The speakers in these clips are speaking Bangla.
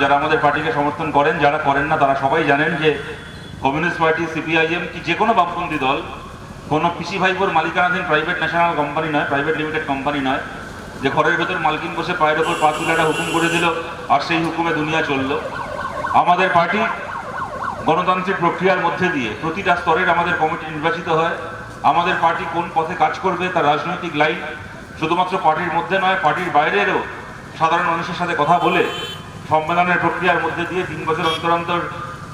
যারা আমাদের পার্টিকে সমর্থন করেন, যারা করেন না, তারা সবাই জানেন যে কমিউনিস্ট পার্টি, সিপিআইএম কি যে কোনো বামপন্থী দল, কোনো পিসি ভাইপোর মালিকানাধীন প্রাইভেট ন্যাশনাল কোম্পানি নয় প্রাইভেট লিমিটেড কোম্পানি নয়, যে ঘরের ভেতর মালকিন বসে পায়ের ওপর পা তুলে একটা হুকুম করে দিল, আর সেই হুকুমে দুনিয়া চলল। আমাদের পার্টি গণতান্ত্রিক প্রক্রিয়ার মধ্যে দিয়ে প্রতিটা স্তরের আমাদের কমিটি নির্বাচিত হয়। আমাদের পার্টি কোন পথে কাজ করবে তার রাজনৈতিক লাইন শুধুমাত্র পার্টির মধ্যে নয়, পার্টির বাইরেরও সাধারণ মানুষের সাথে কথা বলে সম্মেলনের প্রক্রিয়ার মধ্যে দিয়ে তিন বছর অন্তর অন্তর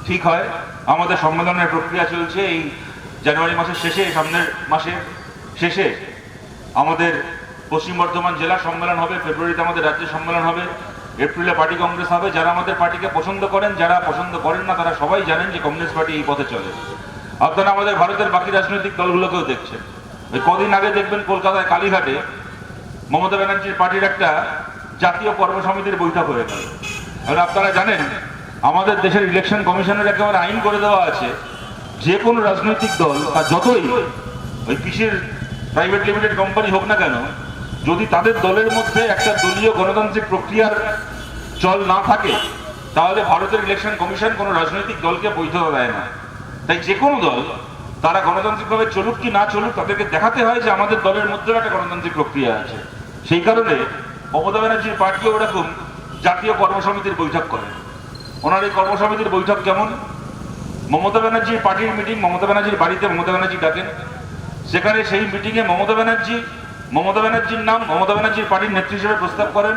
ঠিক হয়। আমাদের সম্মেলনের প্রক্রিয়া চলছে এই জানুয়ারি মাসের শেষে সামনের মাসের শেষে। আমাদের পশ্চিম বর্ধমান জেলা সম্মেলন হবে, ফেব্রুয়ারিতে আমাদের রাজ্য সম্মেলন হবে, এপ্রিলে পার্টি কংগ্রেস হবে। যারা আমাদের পার্টিকে পছন্দ করেন, যারা পছন্দ করেন না, তারা সবাই জানেন যে কমিউনিস্ট পার্টি এই পথে চলে। আপনারা আমাদের ভারতের বাকি রাজনৈতিক দলগুলোকেও দেখছেন। ওই কদিন আগে দেখবেন কলকাতায় কালীঘাটে মমতা ব্যানার্জির পার্টির একটা জাতীয় কর্মসমিতির বৈঠক হয়ে গেল। আপনারা জানেন, আমাদের দেশের ইলেকশন কমিশনের একেবারে আইন করে দেওয়া আছে। যে কোনো রাজনৈতিক দল বা যতই ওই কৃষির প্রাইভেট লিমিটেড কোম্পানি হোক না কেন, যদি তাদের দলের মধ্যে একটা দলীয় গণতান্ত্রিক প্রক্রিয়ার চল না থাকে, তাহলে ভারতের ইলেকশন কমিশন কোনো রাজনৈতিক দলকে বৈধতা দেয় না। তাই যে কোনো দল, তারা গণতান্ত্রিকভাবে চলুক কি না চলুক, তাদেরকে দেখাতে হয় যে আমাদের দলের মধ্যেও একটা গণতান্ত্রিক প্রক্রিয়া আছে। সেই কারণে মমতা ব্যানার্জির পার্টিও ওরকম। জাতীয় কর্মসমিতির বৈঠক করেন ওনার এই কর্মসমিতির বৈঠক কেমন? মমতা ব্যানার্জির পার্টির মিটিং মমতা ব্যানার্জির বাড়িতে মমতা ব্যানার্জি ডাকেন। সেখানে সেই মিটিংয়ে মমতা ব্যানার্জি, মমতা ব্যানার্জির নাম, মমতা ব্যানার্জির পার্টির নেত্রী হিসেবে প্রস্তাব করেন।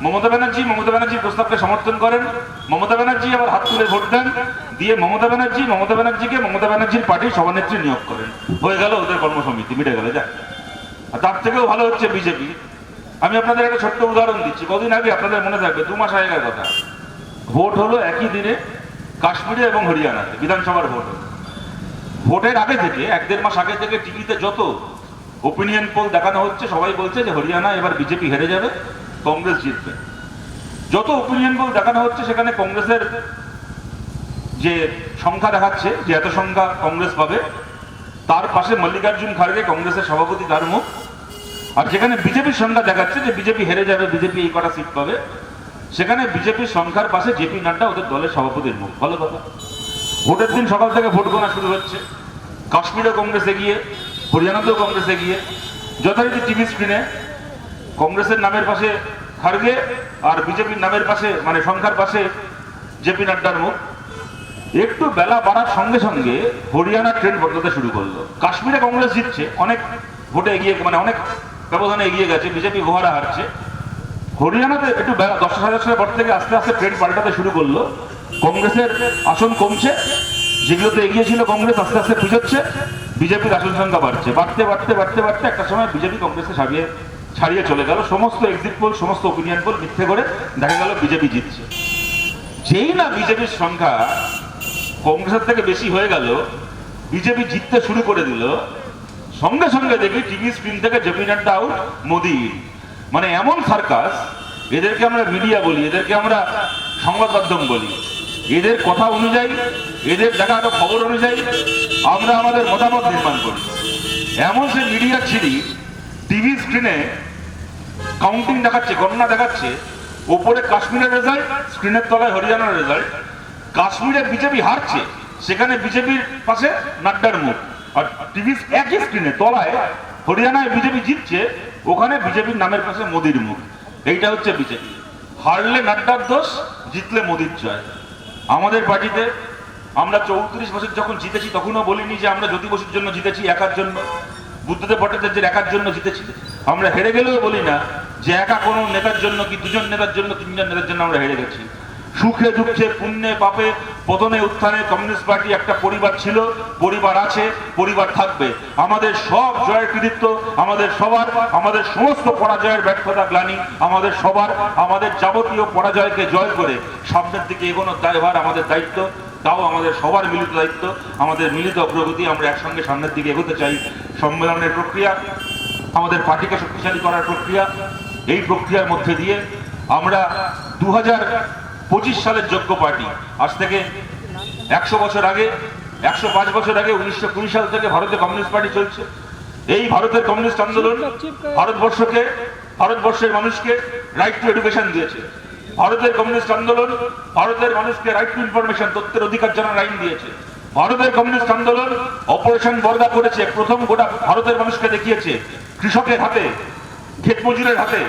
মমতা ব্যানার্জি, মমতা ব্যানার্জির প্রস্তাবকে সমর্থন করেন। মমতা ব্যানার্জি আবার হাত তুলে ভোট দেন। দিয়ে মমতা ব্যানার্জি, মমতা ব্যানার্জিকে মমতা ব্যানার্জির পার্টির সভানেত্রী নিয়োগ করেন। হয়ে গেল ওদের কর্মসমিতি, মিটে গেল, যাক। আর তার থেকেও ভালো হচ্ছে বিজেপি। আমি আপনাদের একটা ছোট্ট উদাহরণ দিচ্ছি। কদিন আগে আপনাদের মনে থাকবে, দু মাস আগেকার কথা। ভোট হলো একই দিনে কাশ্মীরে এবং হরিয়ানাতে, বিধানসভার ভোট। ভোটের আগে থেকে, এক দেড় মাস আগে থেকে টিভিতে যত ওপিনিয়ন পোল দেখানো হচ্ছে, সবাই বলছে যে হরিয়ানা এবার বিজেপি হেরে যাবে, কংগ্রেস জিতবে। যত ওপিনিয়ন পোল দেখানো হচ্ছে, সেখানে কংগ্রেসের যে সংখ্যা দেখাচ্ছে, যে এত সংখ্যা কংগ্রেস পাবে, তার পাশে মল্লিকার্জুন খাড়গে কংগ্রেসের সভাপতি, তার মুখ। আর যেখানে বিজেপির সংখ্যা দেখাচ্ছে যে বিজেপি হেরে যাবে, বিজেপি এই কটা সিট পাবে, সেখানে বিজেপির সংখ্যার পাশে জেপি নাড্ডা ওদের দলের সভাপতির মুখ। ভালো কথা। ভোটের দিন সকাল থেকে ভোট গোনা শুরু হচ্ছে। কাশ্মীরেও কংগ্রেসে গিয়ে, হরিয়ানাতেও কংগ্রেসে গিয়ে, যথারীতি টিভি স্ক্রিনে কংগ্রেসের নামের পাশে খার্গে আর বিজেপির নামের পাশে মানে সংখ্যার পাশে জেপি নাড্ডার মুখ। একটু বেলা বাড়ার সঙ্গে সঙ্গে হরিয়ানা ট্রেন বদলাতে শুরু করল। কাশ্মীরে কংগ্রেস জিতছে, অনেক ভোটে এগিয়ে মানে অনেক ব্যবধানে এগিয়ে গেছে, বিজেপি গোহারা হারছে। হরিয়ানাতে একটু দশটা সাড়ে দশটার পর থেকে আস্তে আস্তে ট্রেন্ড পাল্টাতে শুরু করল। কংগ্রেসের আসন কমছে, যেগুলোতে এগিয়ে ছিল কংগ্রেস আস্তে আস্তে পিছোচ্ছে বিজেপির আসন সংখ্যা বাড়ছে। বাড়তে বাড়তে বাড়তে বাড়তে একটা সময় বিজেপি কংগ্রেসকে ছাড়িয়ে ছাড়িয়ে চলে গেল। সমস্ত এক্সিট পোল সমস্ত ওপিনিয়ন পোল মিথ্যে করে দেখা গেল বিজেপি জিতছে। যেই না বিজেপির সংখ্যা কংগ্রেসের থেকে বেশি হয়ে গেল, বিজেপি জিততে শুরু করে দিল সঙ্গে সঙ্গে দেখি টিভি স্ক্রিন থেকে জেপি নাড্ডা আউট মোদি। মানে এমন সার্কাস, এদেরকে আমরা মিডিয়া বলি, এদেরকে আমরা সংবাদ মাধ্যম বলি। এদের কথা অনুযায়ী, এদের দেখানো খবর অনুযায়ী আমরা আমাদের মতামত নির্মাণ করি। এমন সে মিডিয়া ছিরি, টিভি স্ক্রিনে কাউন্টিং দেখাচ্ছে, গণনা দেখাচ্ছে, ওপরে কাশ্মীরের রেজাল্ট স্ক্রিনের তলায় হরিয়ানার রেজাল্ট কাশ্মীরে বিজেপি হারছে, সেখানে বিজেপির পাশে নাড্ডার মুখ। আর টিভি একই স্ক্রিনে তলায়, হরিয়ানায় বিজেপি জিতছে, ওখানে বিজেপির নামের পাশে মোদির মুখ। এইটা হচ্ছে বিজেপি। হারলে নাড্ডার দোষ, জিতলে মোদির জয়। আমাদের পার্টিতে আমরা চৌত্রিশ বছর যখন জিতেছি, তখনও বলিনি যে আমরা জ্যোতি বসুর জন্য জিতেছি, একার জন্য। বুদ্ধদেব ভট্টাচার্যের একার জন্য জিতেছি। আমরা হেরে গেলেও বলি না যে একা কোনো নেতার জন্য কি, দুজন নেতার জন্য, তিনজন নেতার জন্য আমরা হেরে গেছি। সুখে দুঃখে, পুণ্যে, পাপে পতনে উত্থানে কমিউনিস্ট পার্টি একটা পরিবার ছিল, পরিবার আছে, পরিবার থাকবে। আমাদের সব জয়ের কৃতিত্ব, আমাদের সবার, আমাদের সমস্ত পরাজয়ের ব্যর্থতা গ্লানি, আমাদের সবার, আমাদের যাবতীয় পরাজয়কে জয় করে সামনের দিকে এগোনোর দায়ভার আমাদের দায়িত্ব, তাও আমাদের সবার মিলিত দায়িত্ব, আমাদের মিলিত অগ্রগতি আমরা একসঙ্গে সামনের দিকে এগোতে চাই। সম্মেলনের প্রক্রিয়া, আমাদের পার্টিকে শক্তিশালী করার প্রক্রিয়া, এই প্রক্রিয়ার মধ্যে দিয়ে আমরা দু হাজার পঁচিশ সালের যোগ্য পার্টি। আজ থেকে একশো বছর আগে, একশো পাঁচ বছর আগে উনিশশো কুড়ি সাল থেকে ভারতে কমিউনিস্ট পার্টি চলছে। এই ভারতের কমিউনিস্ট আন্দোলন ভারতবর্ষকে, ভারতবর্ষের মানুষকে রাইট টু এডুকেশন দিয়েছে। ভারতের কমিউনিস্ট আন্দোলন ভারতের মানুষকে রাইট টু ইনফরমেশন তথ্যের অধিকার জানার আইন দিয়েছে। ভারতের কমিউনিস্ট আন্দোলন অপারেশন বর্দা করেছে, প্রথম গোটা ভারতের মানুষকে দেখিয়েছে। কৃষকের হাতে, ক্ষেত মজুরের হাতে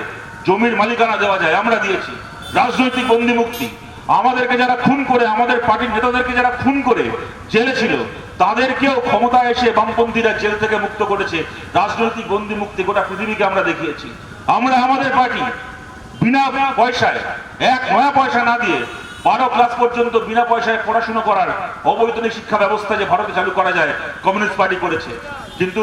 জমির মালিকানা দেওয়া যায়, আমরা দিয়েছি। রাজনৈতিক বন্দি মুক্তি। আমাদেরকে যারা খুন করে, আমাদের পার্টির নেতাদেরকে যারা খুন করে জেলে ছিল, তাদেরকেও ক্ষমতা এসে বামপন্থীরা জেল থেকে মুক্ত করেছে। রাজনৈতিক বন্দি মুক্তি গোটা পৃথিবীকে আমরা দেখিয়েছি। আমরা আমাদের পার্টি বিনা পয়সায়, এক নয়া পয়সা না দিয়ে বারো ক্লাস পর্যন্ত বিনা পয়সায় পড়াশোনা করার অবৈতনিক শিক্ষা ব্যবস্থা যে ভারতে চালু করা যায়, কমিউনিস্ট পার্টি করেছে। কিন্তু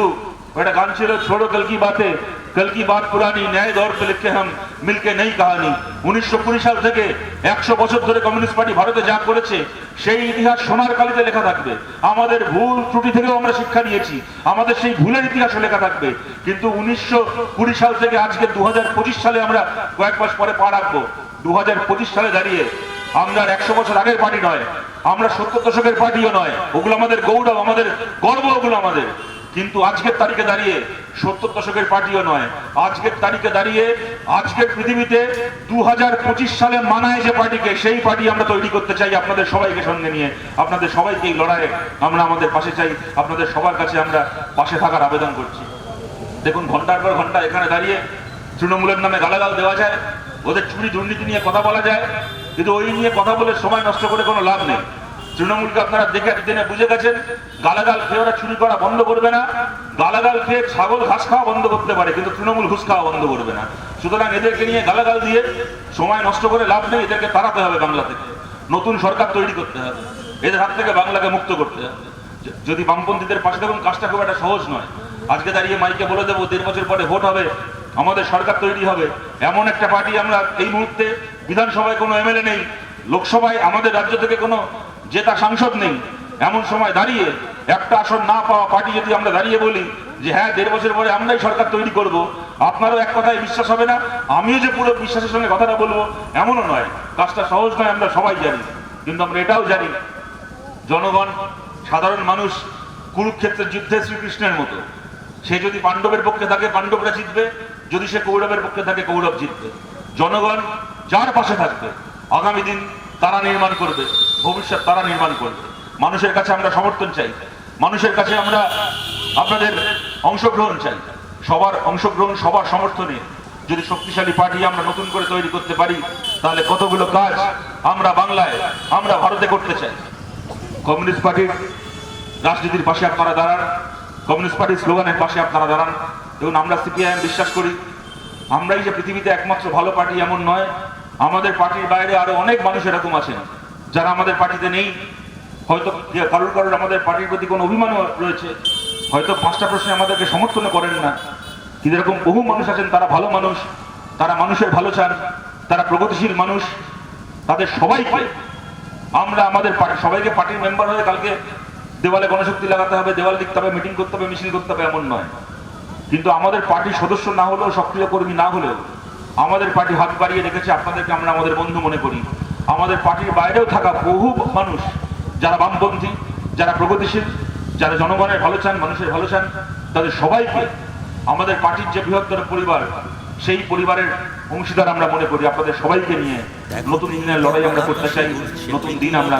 একটা গান ছিল, ছোড়ো কালকি বাতে। কল কি বাত পুরানি ন্যায় পে লিখে হাম মিলকে নেই কাহানি উনিশশো কুড়ি সাল থেকে একশো বছর ধরে কমিউনিস্ট পার্টি ভারতে যা করেছে, সেই ইতিহাস সোনার কালিতে লেখা থাকবে। আমাদের ভুল ত্রুটি থেকেও আমরা শিক্ষা নিয়েছি, আমাদের সেই ভুলের ইতিহাসও লেখা থাকবে। কিন্তু উনিশশো কুড়ি সাল থেকে আজকে দু হাজার পঁচিশ সালে আমরা কয়েক মাস পরে পা রাখব। দু হাজার পঁচিশ সালে দাঁড়িয়ে আমরা একশো বছর আগের পার্টি নয়, আমরা সত্তর দশকের পার্টিও নয়। ওগুলো আমাদের গৌরব, আমাদের গর্ব, ওগুলো আমাদের। কিন্তু আজকের তারিখে দাঁড়িয়ে সত্তর দশকের পার্টিও নয়। আজকের তারিখে দাঁড়িয়ে আজকের পৃথিবীতে দু সালে মানায় যে পার্টিকে, সেই পার্টি আমরা তৈরি করতে চাই আপনাদের সবাইকে সঙ্গে নিয়ে। আপনাদের সবাইকে এই লড়াইয়ে আমরা আমাদের পাশে চাই। আপনাদের সবার কাছে আমরা পাশে থাকার আবেদন করছি। দেখুন, ঘণ্টার পর ঘণ্টা এখানে দাঁড়িয়ে তৃণমূলের নামে গালাগাল দেওয়া যায়। ওদের চুরি দুর্নীতি নিয়ে কথা বলা যায়। কিন্তু ওই নিয়ে কথা বলে সময় নষ্ট করে কোনো লাভ নেই। তৃণমূলকে আপনারা দেখে দিনে বুঝে গেছেন, গালাগাল খেয়ে ওরা চুরি করা বন্ধ করবে না, গালাগাল খেয়ে ছাগল ঘাস খাওয়া বন্ধ করতে পারে, কিন্তু তৃণমূল ঘুষ খাওয়া বন্ধ করবে না। সুতরাং এদেরকে নিয়ে গালাগাল দিয়ে সময় নষ্ট করে লাভ নেই, এদেরকে তাড়াতে হবে বাংলা থেকে। নতুন সরকার তৈরি করতে হবে, এদের হাত থেকে বাংলাকে মুক্ত করতে হবে। যদি বামপন্থীদের পাশে থাকুন, কাজটা খুব একটা সহজ নয়। আজকে দাঁড়িয়ে মাইকে বলে দেবো, দেড় বছর পরে ভোট হবে, আমাদের সরকার তৈরি হবে। এমন একটা পার্টি আমরা এই মুহূর্তে বিধানসভায় কোনো এমএলএ নেই, লোকসভায় আমাদের রাজ্য থেকে কোনো জেতা সাংসদ নেই, এমন সময় দাঁড়িয়ে একটা আসন না পাওয়া পার্টি যদি আমরা দাঁড়িয়ে বলি যে হ্যাঁ দেড় বছর পরে আমরাই সরকার তৈরি করব, আপনারও এক কথায় বিশ্বাস হবে না, আমিও যে পুরো বিশ্বাসের সঙ্গে কথাটা বলব, এমনও নয়, কাজটা সহজ নয়, আমরা সবাই জানি, কিন্তু আমরা এটাও জানি, জনগণ, সাধারণ মানুষ, কুরুক্ষেত্রের যুদ্ধে শ্রীকৃষ্ণের মতো, সে যদি পাণ্ডবের পক্ষে থাকে, পাণ্ডবরা জিতবে, যদি সে কৌরবের পক্ষে থাকে, কৌরব জিতবে, জনগণ যার পাশে থাকবে, আগামী দিন তারা নির্মাণ করবে। ভবিষ্যৎ তারা নির্মাণ করবে। মানুষের কাছে আমরা সমর্থন চাই। মানুষের কাছে আমরা আপনাদের অংশগ্রহণ চাই। সবার অংশগ্রহণ, সবার সমর্থনে যদি শক্তিশালী পার্টি আমরা নতুন করে তৈরি করতে পারি, তাহলে কতগুলো কাজ আমরা বাংলায়, আমরা ভারতে করতে চাই। কমিউনিস্ট পার্টির রাজনীতির পাশে আপনারা দাঁড়ান। কমিউনিস্ট পার্টির স্লোগানের পাশে আপনারা দাঁড়ান। এবং আমরা সিপিআইএম বিশ্বাস করি। আমরাই যে পৃথিবীতে একমাত্র ভালো পার্টি এমন নয়, আমাদের পার্টির বাইরে আরও অনেক মানুষ এরকম আছেন। যারা আমাদের পার্টিতে নেই, হয়তো কারোর কারোর আমাদের পার্টির প্রতি কোনো অভিমানও রয়েছে, হয়তো পাঁচটা প্রশ্নে আমাদেরকে সমর্থন করেন না। কিন্তু এরকম বহু মানুষ আছেন, তারা ভালো মানুষ, তারা মানুষের ভালো চান, তারা প্রগতিশীল মানুষ, তাদের সবাইকে আমরা আমাদের সবাইকে পার্টির মেম্বার হয়ে কালকে দেওয়ালে গণশক্তি লাগাতে হবে, দেওয়াল লিখতে হবে, মিটিং করতে হবে, মিছিল করতে হবে, এমন নয়। কিন্তু আমাদের পার্টির সদস্য না হলেও সক্রিয় কর্মী না হলেও আমাদের পার্টি হাত বাড়িয়ে রেখেছে, আপনাদেরকে আমরা আমাদের বন্ধু মনে করি। আমাদের পার্টির বাইরেও থাকা বহু মানুষ যারা বামপন্থী যারা প্রগতিশীল যারা জনগণের ভালো চান মানুষের ভালো চান তাদের সবাইকে আমাদের পার্টির যে বৃহত্তর পরিবার সেই পরিবারের অংশীদার আমরা মনে করি। আপনাদের সবাইকে নিয়ে নতুন দিনের লড়াই আমরা করতে চাই নতুন দিন আমরা